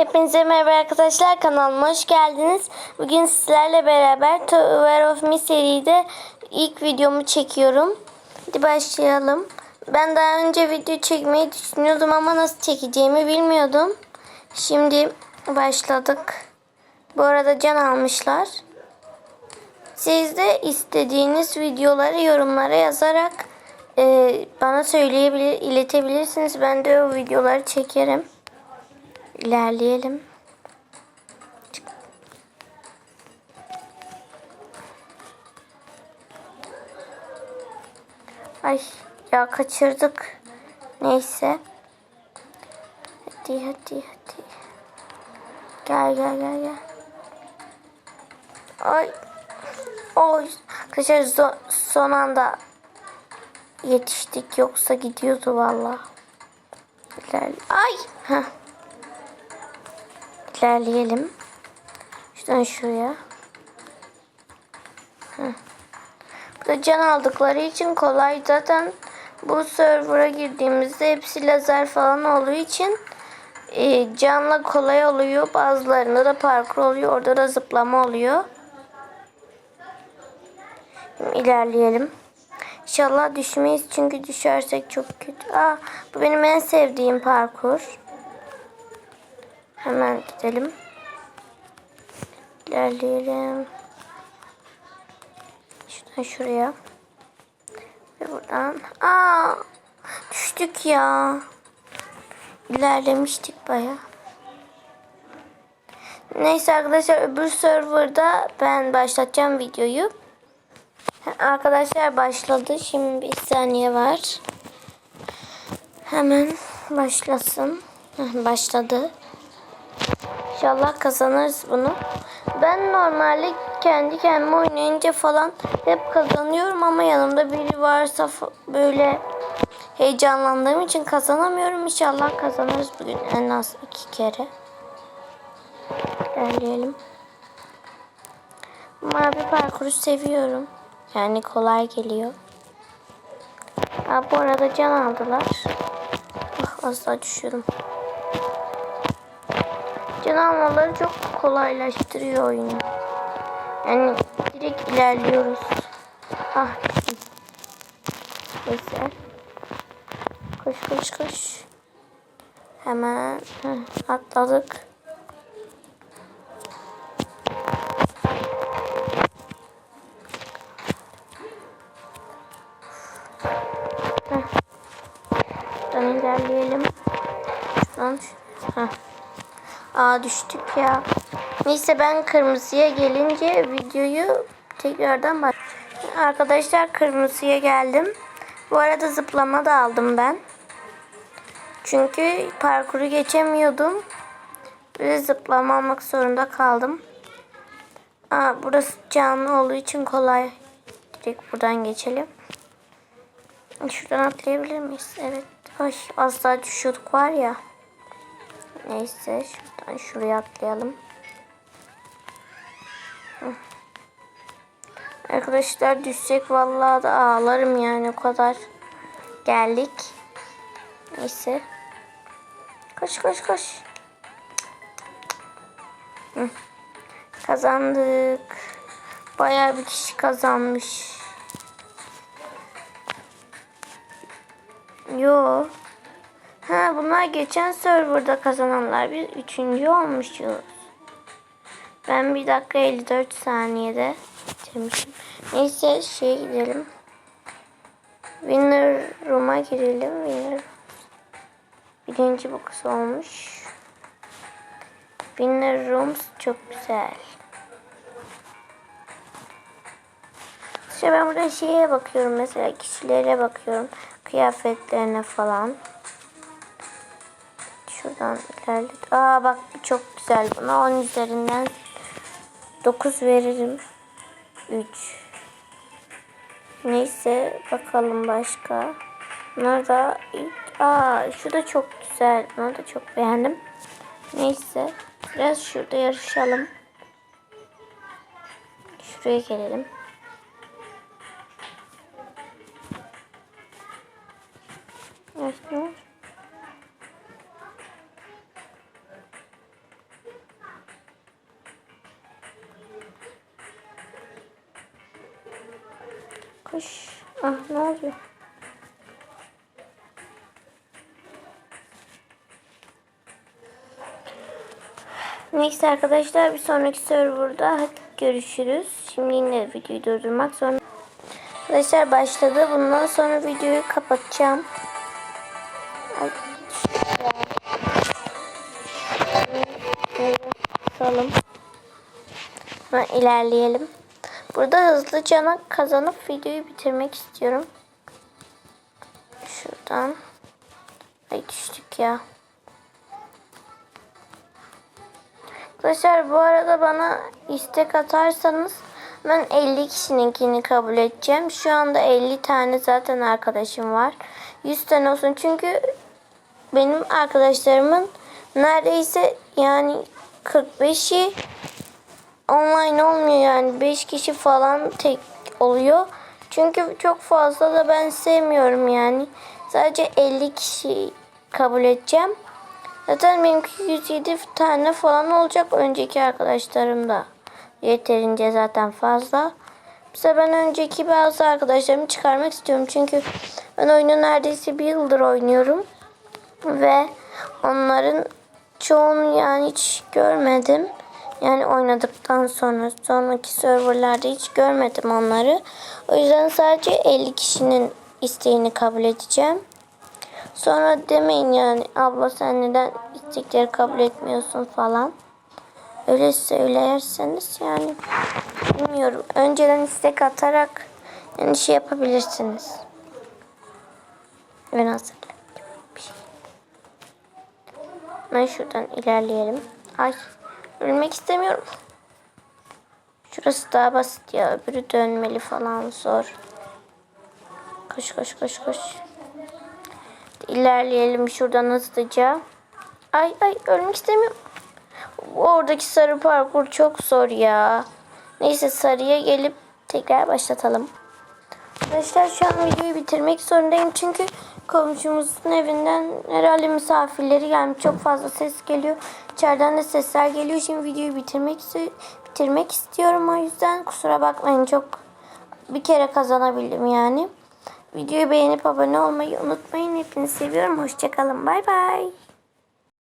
Hepinize merhaba arkadaşlar kanalıma hoş geldiniz. Bugün sizlerle beraber Tower of Me seride ilk videomu çekiyorum. Hadi başlayalım. Ben daha önce video çekmeyi düşünüyordum ama nasıl çekeceğimi bilmiyordum. Şimdi başladık. Bu arada can almışlar. Siz de istediğiniz videoları yorumlara yazarak e, bana söyleyebilir, iletebilirsiniz. Ben de o videoları çekerim. İlerleyelim. Ay ya kaçırdık. Neyse. Hadi hadi hadi. Gel gel gel gel. Ay. Oy. Arkadaşlar zo- son anda yetiştik yoksa gidiyordu valla. Ay. Heh. İlerleyelim. Şuradan şuraya. Heh. Burada can aldıkları için kolay. Zaten bu server'a girdiğimizde hepsi lazer falan olduğu için e, canla kolay oluyor. Bazılarında da parkur oluyor. Orada da zıplama oluyor. Şimdi ilerleyelim. İnşallah düşmeyiz çünkü düşersek çok kötü. Aa, bu benim en sevdiğim parkur. Hemen gidelim. İlerleyelim. Şuradan şuraya. Ve buradan. Aa, düştük ya. İlerlemiştik baya. Neyse arkadaşlar öbür serverda ben başlatacağım videoyu. Arkadaşlar başladı. Şimdi bir saniye var. Hemen başlasın. Başladı. İnşallah kazanırız bunu. Ben normalde kendi kendime oynayınca falan hep kazanıyorum ama yanımda biri varsa böyle heyecanlandığım için kazanamıyorum. İnşallah kazanırız bugün en az iki kere. İlerleyelim. Mavi parkuru seviyorum. Yani kolay geliyor. Ha, bu arada can aldılar. Ah, az daha düşüyordum. Can almaları çok kolaylaştırıyor oyunu. Yani direkt ilerliyoruz. Ah. Neyse. Koş koş koş. Hemen atladık. Heh. Şuradan ilerleyelim. Şuradan. Heh. Aa düştük ya. Neyse ben kırmızıya gelince videoyu tekrardan bak. Arkadaşlar kırmızıya geldim. Bu arada zıplama da aldım ben. Çünkü parkuru geçemiyordum. Ve zıplama almak zorunda kaldım. Aa, burası canlı olduğu için kolay. Direkt buradan geçelim. Şuradan atlayabilir miyiz? Evet. Ay, az daha düşüyorduk var ya. Neyse şuradan şuraya atlayalım. Arkadaşlar düşsek vallahi da ağlarım yani o kadar. Geldik. Neyse. Koş koş koş. Kazandık. Bayağı bir kişi kazanmış. Yo. Ha bunlar geçen serverda kazananlar. Biz üçüncü olmuşuz. Ben bir dakika 54 saniyede bitirmişim. Neyse şey gidelim. Winner Room'a girelim. Winner Birinci box olmuş. Winner Rooms çok güzel. İşte ben burada şeye bakıyorum mesela kişilere bakıyorum. Kıyafetlerine falan. Şuradan ilerlet. Aa bak çok güzel. Buna 10 üzerinden 9 veririm. 3. Neyse bakalım başka. Bunlar ilk. Aa şu da çok güzel. Bunu da çok beğendim. Neyse. Biraz şurada yarışalım. Şuraya gelelim. Koş. Ah ne oluyor? Neyse arkadaşlar bir sonraki serverda görüşürüz. Şimdi yine videoyu durdurmak sonra. Arkadaşlar başladı. Bundan sonra videoyu kapatacağım. Ay, şöyle bakalım. Ha, ilerleyelim. Burada hızlıca kazanıp videoyu bitirmek istiyorum. Şuradan. Ay düştük ya. Arkadaşlar bu arada bana istek atarsanız ben 50 kişininkini kabul edeceğim. Şu anda 50 tane zaten arkadaşım var. 100 tane olsun çünkü benim arkadaşlarımın neredeyse yani 45'i online olmuyor yani 5 kişi falan tek oluyor. Çünkü çok fazla da ben sevmiyorum yani. Sadece 50 kişi kabul edeceğim. Zaten benimki 107 tane falan olacak önceki arkadaşlarım da. Yeterince zaten fazla. Mesela ben önceki bazı arkadaşlarımı çıkarmak istiyorum. Çünkü ben oyunu neredeyse bir yıldır oynuyorum. Ve onların çoğunu yani hiç görmedim. Yani oynadıktan sonra sonraki serverlarda hiç görmedim onları. O yüzden sadece 50 kişinin isteğini kabul edeceğim. Sonra demeyin yani abla sen neden istekleri kabul etmiyorsun falan. Öyle söylerseniz yani bilmiyorum. Önceden istek atarak yani şey yapabilirsiniz. Ben hazırlayayım. Şey. Ben şuradan ilerleyelim. Ay ölmek istemiyorum. Şurası daha basit ya. Öbürü dönmeli falan zor. Koş koş koş koş. İlerleyelim şuradan hızlıca. Ay ay ölmek istemiyorum. Oradaki sarı parkur çok zor ya. Neyse sarıya gelip tekrar başlatalım. Arkadaşlar şu an videoyu bitirmek zorundayım çünkü komşumuzun evinden herhalde misafirleri gelmiş. Çok fazla ses geliyor. İçeriden de sesler geliyor. Şimdi videoyu bitirmek bitirmek istiyorum o yüzden kusura bakmayın çok bir kere kazanabildim yani. Videoyu beğenip abone olmayı unutmayın. Hepinizi seviyorum. Hoşçakalın. Bay bay.